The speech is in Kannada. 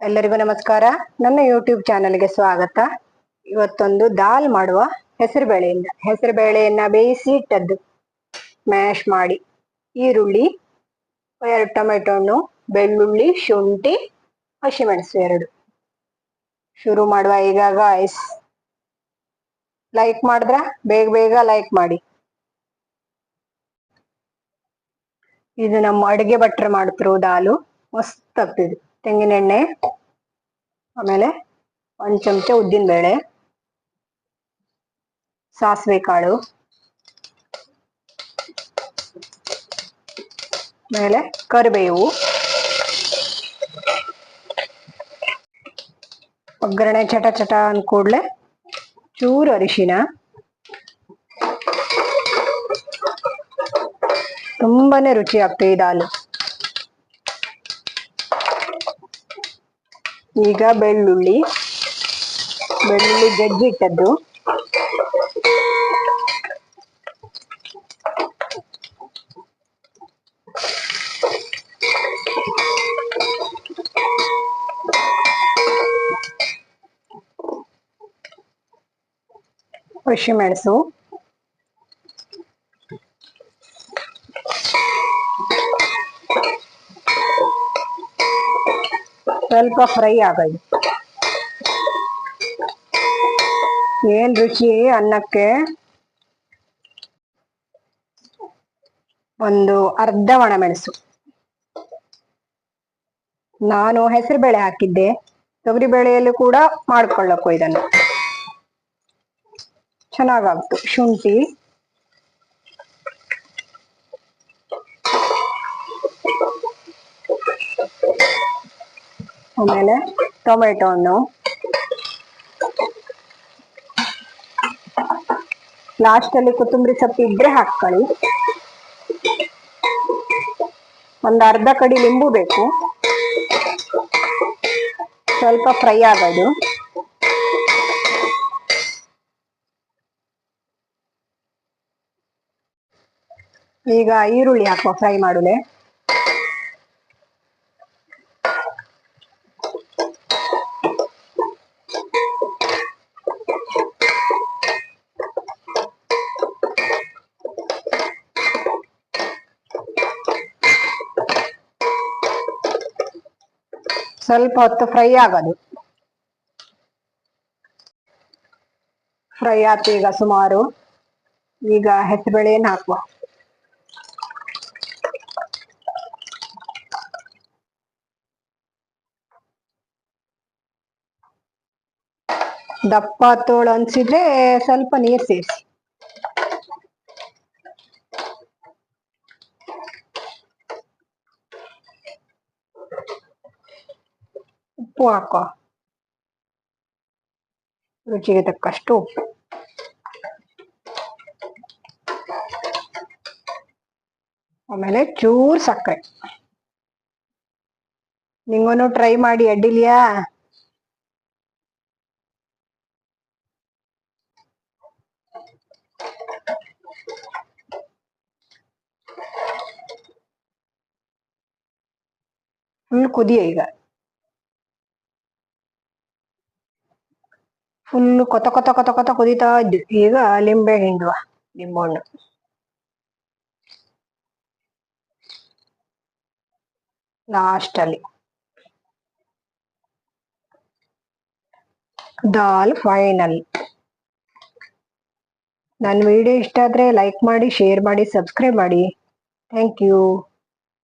ಎಲ್ಲರಿಗೂ ನಮಸ್ಕಾರ. ನನ್ನ ಯೂಟ್ಯೂಬ್ ಚಾನೆಲ್ಗೆ ಸ್ವಾಗತ. ಇವತ್ತೊಂದು ದಾಲ್ ಮಾಡುವ ಹೆಸರುಬೇಳೆಯಿಂದ ಹೆಸರುಬೇಳೆಯನ್ನ ಬೇಯಿಸಿ ಇಟ್ಟದ್ದು. ಮ್ಯಾಶ್ ಮಾಡಿ. ಈರುಳ್ಳಿ, ಎರಡು ಟೊಮೆಟೊ ಹಣ್ಣು ಬೆಳ್ಳುಳ್ಳಿ, ಶುಂಠಿ, ಹಸಿಮೆಣಸು ಎರಡು. ಶುರು ಮಾಡುವ ಈಗ ಗಾಯ್ಸ್ ಲೈಕ್ ಮಾಡಿದ್ರ? ಬೇಗ ಬೇಗ ಲೈಕ್ ಮಾಡಿ. ಇದು ನಮ್ಮ ಅಡುಗೆ ಭಟ್ರು ಮಾಡ್ತಿರೋ ದಾಲು. ಮಸ್ತ್ ಆಗ್ತಿದೆ. ತೆಂಗಿನ ಎಣ್ಣೆ, ಆಮೇಲೆ ಒಂದ್ ಚಮಚ ಉದ್ದಿನ ಬೇಳೆ, ಸಾಸಿವೆ ಕಾಳು ಮೇಲೆ ಕರಿಬೇವು, ಒಗ್ಗರಣೆ ಚಟ ಚಟ ಅಂದ ಕೂಡ್ಲೆ ಚೂರು ಅರಿಶಿನ, ತುಂಬಾನೇ ರುಚಿ ಆಗ್ತದೆ ಈ ಈಗ ಬೆಳ್ಳುಳ್ಳಿ ಬೆಳ್ಳುಳ್ಳಿ ಜಜ್ಜಿಟ್ಟದ್ದು ಹಸಿಮೆಣಸು ಸ್ವಲ್ಪ ಫ್ರೈ ಆಗಲಿ ಏನ್ ರುಚಿ ಅನ್ನಕ್ಕೆ ಒಂದು ಅರ್ಧ ಒಣಮೆಣಸು. ನಾನು ಹೆಸರು ಬೇಳೆ ಹಾಕಿದ್ದೆ. ತೊಗರಿ ಬೇಳೆಯಲ್ಲೂ ಕೂಡ ಮಾಡ್ಕೊಳ್ಳಕ್ಕೂ ಇದನ್ನು. ಚೆನ್ನಾಗಾಗ್ತು. ಶುಂಠಿ. ಆಮೇಲೆ ಟೊಮೆಟೊ ಹಣ್ಣು. ಲಾಸ್ಟ್ ಅಲ್ಲಿ ಕೊತ್ತಂಬರಿ ಸೊಪ್ಪು ಇದ್ರೆ ಹಾಕೊಳ್ಳಿ ಒಂದು ಅರ್ಧ ಕಡಿ ಲಿಂಬು ಬೇಕು. ಸ್ವಲ್ಪ ಫ್ರೈ ಆಗೋದು. ಈಗ ಈರುಳ್ಳಿ ಹಾಕುವ ಫ್ರೈ ಮಾಡುಲೆ ಸ್ವಲ್ಪ ಹೊತ್ತು ಫ್ರೈ ಆಗೋದು. ಫ್ರೈ ಆಯ್ತು ಈಗ ಸುಮಾರು. ಈಗ ಹೆಸರುಬೇಳೆಯನ್ನು ಹಾಕುವ? ದಪ್ಪ ತೋಳು ಅನ್ಸಿದ್ರೆ ಸ್ವಲ್ಪ ನೀರು ಸೇರಿಸಿ. ಉಪ್ಪು ಹಾಕೋ ರುಚಿಗೆ ತಕ್ಕಷ್ಟು ಆಮೇಲೆ ಚೂರ್ ಸಕ್ಕರೆ. ನಿಂಗೂ ಟ್ರೈ ಮಾಡಿ ಅಡ್ಡಿಲ್ಯಾ? ಫುಲ್ ಕುದಿಯ ಈಗ. ಫುಲ್ ಕೊತ ಕೊತ ಕೊತ ಕೊತ ಕುದಿತಾ ಇದ್ದು. ಈಗ ಲಿಂಬೆ ಹಿಂಡುವ ಲಿಂಬೆಹಣ್ಣು ಲಾಸ್ಟ್ ಅಲ್ಲಿ ದಾಲ್ ಫೈನಲ್. ನನ್ನ ವಿಡಿಯೋ ಇಷ್ಟ ಆದ್ರೆ ಲೈಕ್ ಮಾಡಿ, ಶೇರ್ ಮಾಡಿ, ಸಬ್ಸ್ಕ್ರೈಬ್ ಮಾಡಿ. Thank you.